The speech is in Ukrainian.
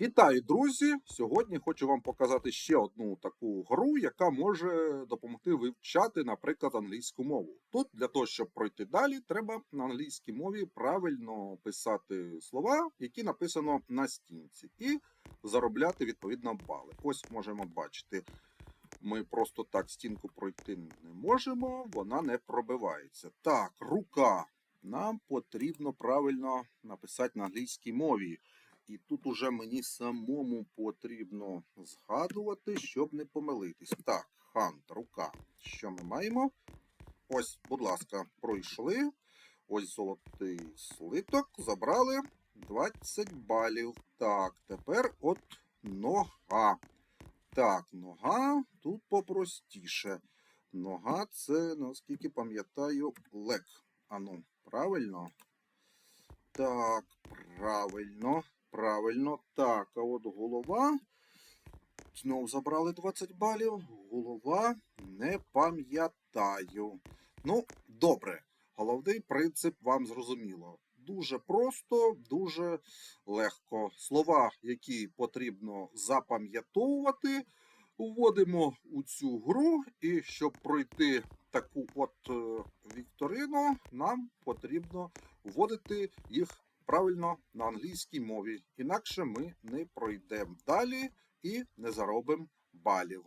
Вітаю, друзі! Сьогодні хочу вам показати ще одну таку гру, яка може допомогти вивчати, наприклад, англійську мову. Тут для того, щоб пройти далі, треба на англійській мові правильно писати слова, які написано на стінці, і заробляти відповідно бали. Ось можемо бачити. Ми просто так стінку пройти не можемо, вона не пробивається. Так, рука. Нам потрібно правильно написати на англійській мові. І тут уже мені самому потрібно згадувати, щоб не помилитись. Так, хант, рука. Що ми маємо? Ось, будь ласка, пройшли. Ось золотий слиток. Забрали 20 балів. Так, тепер от нога. Так, нога тут попростіше. Нога це, наскільки пам'ятаю, лек. Ану, правильно? Так, правильно. Правильно, так, а от голова. Знов забрали 20 балів. Голова не пам'ятаю. Ну, добре. Головний принцип вам зрозуміло. Дуже просто, дуже легко. Слова, які потрібно запам'ятовувати, вводимо у цю гру, і щоб пройти таку от е, вікторину, нам потрібно вводити їх правильно на англійській мові. Інакше ми не пройдемо далі і не заробимо балів.